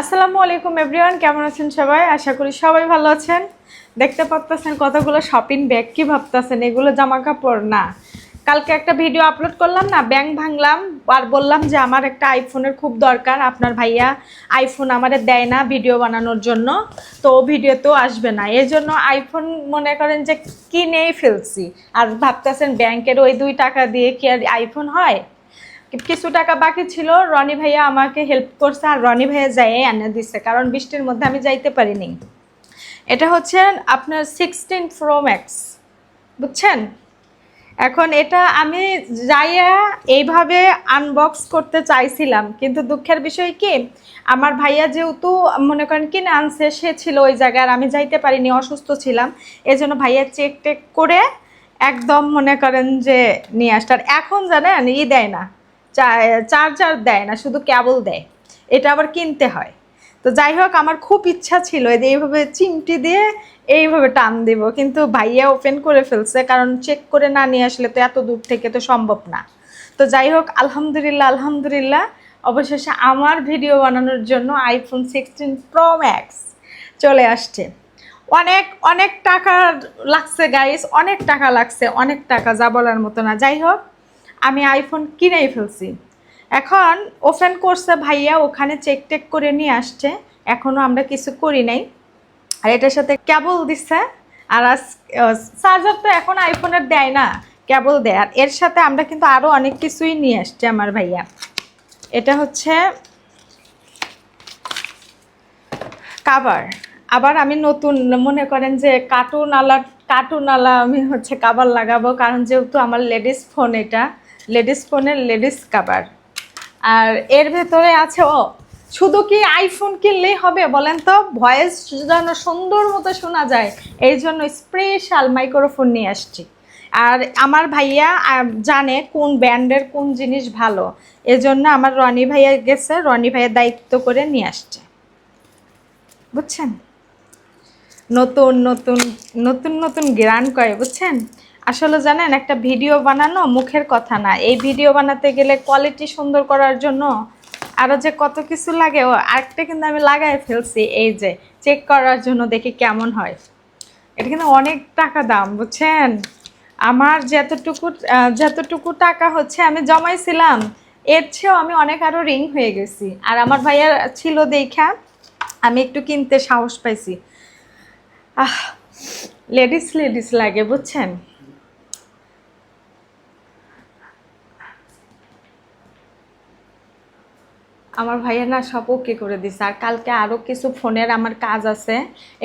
আসসালামু আলাইকুম এভরিওয়ান কেমন আছেন সবাই? আশা করি সবাই ভালো আছেন। দেখতে পাচ্ছেন কতগুলো শপিং ব্যাগ কি ভাবতেছেন? এগুলো জামা কাপড় না। কালকে একটা ভিডিও আপলোড করলাম না ব্যাংক ভাঙলাম, আর বললাম যে আমার একটা আইফোনের খুব দরকার। আপনার ভাইয়া আইফোন আমাদের দেয় না ভিডিও বানানোর জন্য, তো ও ভিডিওতেও আসবে না। এই জন্য আইফোন মনে করেন যে কিনেই ফেলছি। আর ভাবতেছেন ব্যাংকের ওই দুই টাকা দিয়ে কি আর আইফোন হয়? কিছু টাকা বাকি ছিল, রনি ভাইয়া আমাকে হেল্প করছে আর রনি ভাইয়া যাই এনে দিচ্ছে কারণ বৃষ্টির মধ্যে আমি যাইতে পারিনি। এটা হচ্ছে আপনার সিক্সটিন প্রো ম্যাক্স বুঝছেন? এখন এটা আমি যাইয়া এইভাবে আনবক্স করতে চাইছিলাম, কিন্তু দুঃখের বিষয় কি, আমার ভাইয়া যেহেতু মনে করেন কিনে আনছে, সে ছিল ওই জায়গায় আমি যাইতে পারিনি, অসুস্থ ছিলাম এই জন্য ভাইয়া চেক টেক করে একদম মনে করেন যে নিয়ে আসতে এখন জানেন, ই দেয় না। চার্জার দেয় না, শুধু কেবল দেয়। এটা আবার কিনতে হয়। তো যাই হোক, আমার খুব ইচ্ছা ছিল যে এইভাবে চিমটি দিয়ে এইভাবে টান দেব, কিন্তু ভাইয়া ওপেন করে ফেলছে, কারণ চেক করে না নিয়ে আসলে তো এত দূর থেকে তো সম্ভব না। তো যাই হোক, আলহামদুলিল্লাহ আলহামদুলিল্লাহ। অবশেষে আমার ভিডিও বানানোর জন্য আইফোন সিক্সটিন প্রো ম্যাক্স চলে আসছে। অনেক অনেক টাকা লাগছে গাইস অনেক টাকা লাগছে, অনেক টাকা, যা বলার মতো না। যাই হোক আমি আইফোন কিনেই ফেলছি। এখন ওপেন করছে ভাইয়া, ওখানে চেক টেক করে নিয়ে আসছে। এখনও আমরা কিছু করি নাই। আর এটার সাথে কেবল দিচ্ছে আর চার্জার তো এখন আইফোনের দেয় না কেবল দেয়। আর এর সাথে আমরা কিন্তু আরও অনেক কিছুই নিয়ে আসছি আমার ভাইয়া। এটা হচ্ছে কাবার আবার আমি নতুন, মনে করেন যে কার্টুন আলা কার্টুন আলা আমি হচ্ছে কাবার লাগাবো, কারণ যেহেতু আমার লেডিস ফোন এটা। লেডিস ফোনের লেডিস কাবার। আর এর ভেতরে আছে, ও, শুধু কি আইফোন কিনলেই হবে বলেন তো? ভয়েস যেন সুন্দর মতো শোনা যায়, এই জন্য স্পেশাল মাইক্রোফোন নিয়ে আসছি। আর আমার ভাইয়া জানে কোন ব্র্যান্ডের কোন জিনিস ভালো, এজন্য আমার রনি ভাইয়া গেছে, রনি ভাইয়ের দায়িত্ব করে নিয়ে আসছে। বুঝছেন? নতুন নতুন নতুন নতুন গ্রান করে, বুঝছেন? আসলে জানেন, একটা ভিডিও বানানো মুখের কথা না। এই ভিডিও বানাতে গেলে কোয়ালিটি সুন্দর করার জন্য আরও যে কত কিছু লাগে, ও আরেকটা কিন্তু আমি লাগাই ফেলছি। এই যে চেক করার জন্য দেখি কেমন হয়। এটা কিন্তু অনেক টাকা দাম, বুঝছেন? আমার যতটুকু যতটুকু টাকা হচ্ছে আমি জমাইছিলাম, এর চেয়েও আমি অনেক আরও রিং হয়ে গেছি। আর আমার ভাইয়ার ছিল দেখা, আমি একটু কিনতে সাহস পাইছি। আহ লেডিস লেডিস লাগে, বুঝছেন? আমার ভাইয়া না সব ওকে করে দিছে। আর কালকে আরও কিছু ফোনের আমার কাজ আছে,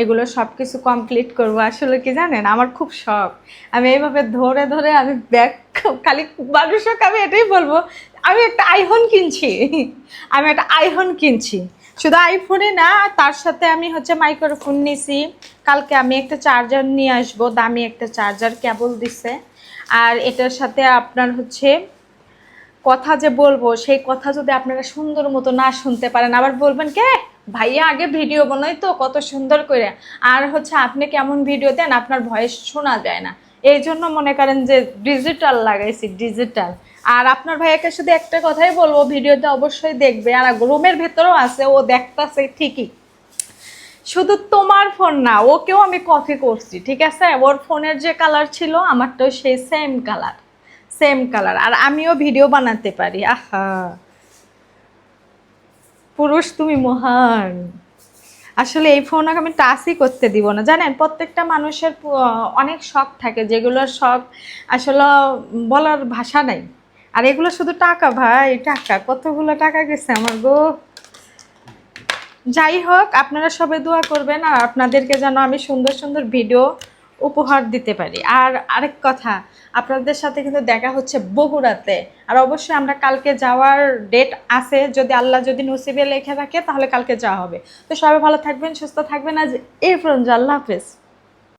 এগুলো সব কিছু কমপ্লিট করব। আসলে কি জানেন, আমার খুব শখ। আমি এইভাবে ধরে ধরে আমি ব্যাগ খালি মানুষকে আমি এটাই বলব, আমি একটা আইফোন কিনছি। আমি একটা আইফোন কিনছি। শুধু আইফোনে না, তার সাথে আমি হচ্ছে মাইক্রোফোন নিছি। কালকে আমি একটা চার্জার নিয়ে আসব, দামি একটা চার্জার কেবল দিছে। আর এটার সাথে আপনার হচ্ছে কথা যে বলব, সেই কথা যদি আপনারা সুন্দর মতো না শুনতে পারেন, আবার বলবেন, কে? ভাইয়া, আগে ভিডিও বানাই তো, কত সুন্দর করে। আর হচ্ছে, আপনি কেমন ভিডিও দেন? আপনার ভয়েস শোনা যায় না। এই জন্য মনে করেন যে, ডিজিটাল লাগাইছি, ডিজিটাল। আর আপনার ভাইয়াকে শুধু একটা কথাই বলব, ভিডিওতে অবশ্যই দেখবে। আর রুমের ভেতরেও আছে, ও দেখতাছে ঠিকই। শুধু তোমার ফোন না, ওকেও আমি কপি করছি, ঠিক আছে? ওর ফোনের যে কালার ছিল, আমারটাও সেই সেম কালার সেম কালার আর আমিও ভিডিও বানাতে পারি। আহা। পুরুষ, তুমি মহান। আসলে এই ফোন আমি টাচই করতে দিব না। জানেন, প্রত্যেকটা মানুষের অনেক শখ থাকে। যেগুলোর শখ আসলে বলার ভাষা নাই। আর এগুলো শুধু টাকা, ভাই, টাকা। কতগুলো টাকা গেছে আমার গো। যাই হোক, আপনারা সবাই দোয়া করবেন। আর আপনাদেরকে যেন আমি সুন্দর সুন্দর ভিডিও উপহার দিতে পারি। আর আরেক কথা, আপনাদের সাথে কিন্তু দেখা হচ্ছে বগুড়াতে আর অবশ্যই আমরা কালকে যাওয়ার ডেট আছে, যদি আল্লাহ যদি নসিবে লেখে থাকে, তাহলে কালকে যাওয়া হবে। তো সবাই ভালো থাকবেন, সুস্থ থাকবেন। আজ এই পর্যন্ত, আল্লাহ হাফেজ।